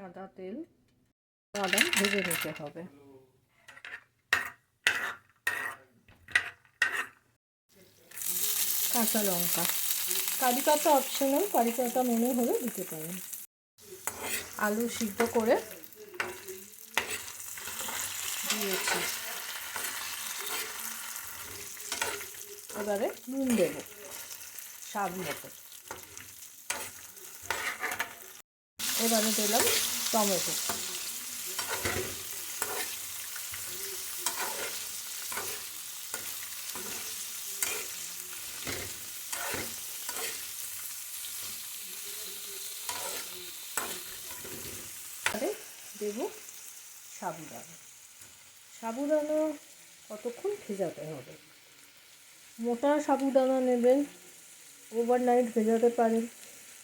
সাদা তেল বাদাম ভেজে নিতে হবে। কাঁচা লঙ্কা। কারি পাতা অপশনাল কারি পাতা মনে হলে দিতে পারেন। আলু সিদ্ধ করে দিয়েছি। এবারে নুন দেব, স্বাদ মতো। এবারে দিলাম টমেটো। দেব সাবুদানা। সাবুদানা কতক্ষণ ভেজাতে হবে? মোটা সাবুদানা নেবেন ওভারনাইট ভেজাতে পারেন।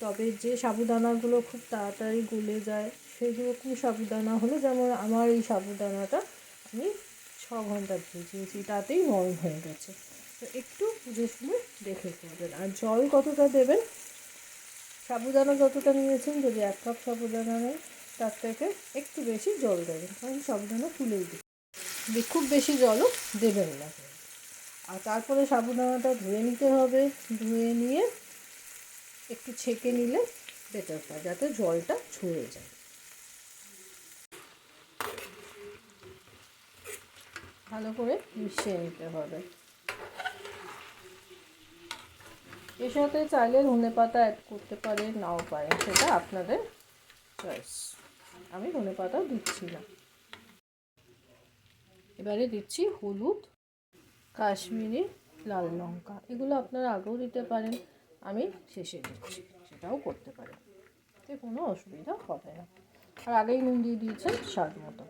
তবে যে সাবুদানাগুলো খুব তাড়াতাড়ি গলে যায়, সেই রকম সাবুদানা হলে যেমন আমার এই সাবুদানাটা আমি ছ ঘণ্টা ভিজিয়েছি তাতেই নরম হয়ে গেছে। তো একটু বুঝে শুনে দেখে করবেন আর জল কতটা দেবেন? সাবুদানা যতটা নিয়েছেন, যদি এক কাপ সাবুদানা নেন, তার থেকে একটু বেশি জল দেবেন, কারণ সাবুদানা ফুলেই দিই খুব বেশি জলও দেবেন না। আর তারপরে সাবুদানাটা ধুয়ে নিতে হবে। ধুয়ে নিয়ে একটু ছেঁকে নিলে বেটার হয় যাতে জলটা ছুঁয়ে যায়। ভালো করে মিশিয়ে নিতে হবে। এর সাথে চাইলে ধনে পাতা অ্যাড করতে পারেন, নাও পারেন, সেটা আপনাদের চয়েস আমি ধনে পাতা দিচ্ছি না। এবারে দিচ্ছি হলুদ, কাশ্মীরি, লাল লঙ্কা। এগুলো আপনারা আগেও দিতে পারেন। আমি শেষে দিচ্ছি, সেটাও করতে পারেন কোনো অসুবিধা হবে না। আর আগেই নুন দিয়ে দিয়েছেন, স্বাদ মতো।